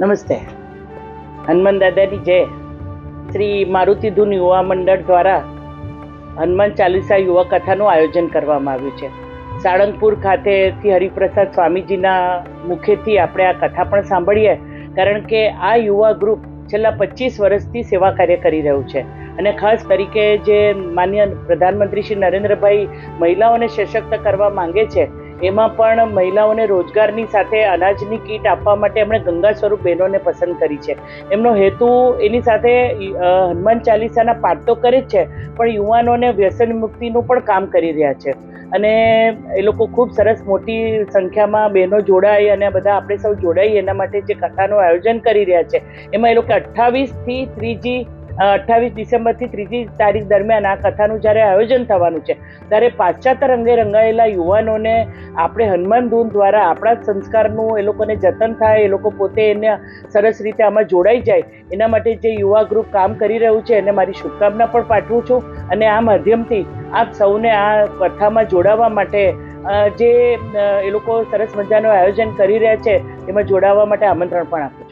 નમસ્તે. હનુમાન દાદાની જય. શ્રી મારુતિ ધૂન યુવા મંડળ દ્વારા હનુમાન ચાલીસા યુવા કથાનું આયોજન કરવામાં આવ્યું છે. સાળંગપુર ખાતેથી હરિપ્રસાદ સ્વામીજીના મુખેથી આપણે આ કથા પણ સાંભળીએ, કારણ કે આ યુવા ગ્રુપ છેલ્લા પચીસ વર્ષથી સેવા કાર્ય કરી રહ્યું છે. અને ખાસ તરીકે જે માન્ય પ્રધાનમંત્રી શ્રી નરેન્દ્રભાઈ મહિલાઓને સશક્ત કરવા માંગે છે એમાં પણ મહિલાઓને રોજગારની સાથે અનાજની કીટ આપવા માટે એમણે ગંગા સ્વરૂપ બહેનોને પસંદ કરી છે. એમનો હેતુ એની સાથે હનુમાન ચાલીસાના પાઠ તો કરે જ છે, પણ યુવાનોને વ્યસન મુક્તિનું પણ કામ કરી રહ્યા છે. અને એ લોકો ખૂબ સરસ મોટી સંખ્યામાં બહેનો જોડાઈ અને બધા આપણે સૌ જોડાઈ એના માટે જે કથાનું આયોજન કરી રહ્યા છે. એમાં એ લોકો અઠ્ઠાવીસથી ત્રીજી અઠ્ઠાવીસ ડિસેમ્બરથી ત્રીજી તારીખ દરમિયાન આ કથાનું જ્યારે આયોજન થવાનું છે, ત્યારે પાશ્ચાત્ય રંગે રંગાયેલા યુવાનોને આપણે હનુમાન ધૂન દ્વારા આપણા જ સંસ્કારનું, એ લોકોને જતન થાય, એ લોકો પોતે એને સરસ રીતે આમાં જોડાઈ જાય, એના માટે જે યુવા ગ્રુપ કામ કરી રહ્યું છે, એને મારી શુભકામના પણ પાઠવું છું અને આ માધ્યમથી આપ સૌને આ કથામાં જોડાવા માટે જે એ લોકો સરસ મજાનું આયોજન કરી રહ્યા છે, એમાં જોડાવા માટે આમંત્રણ પણ આપું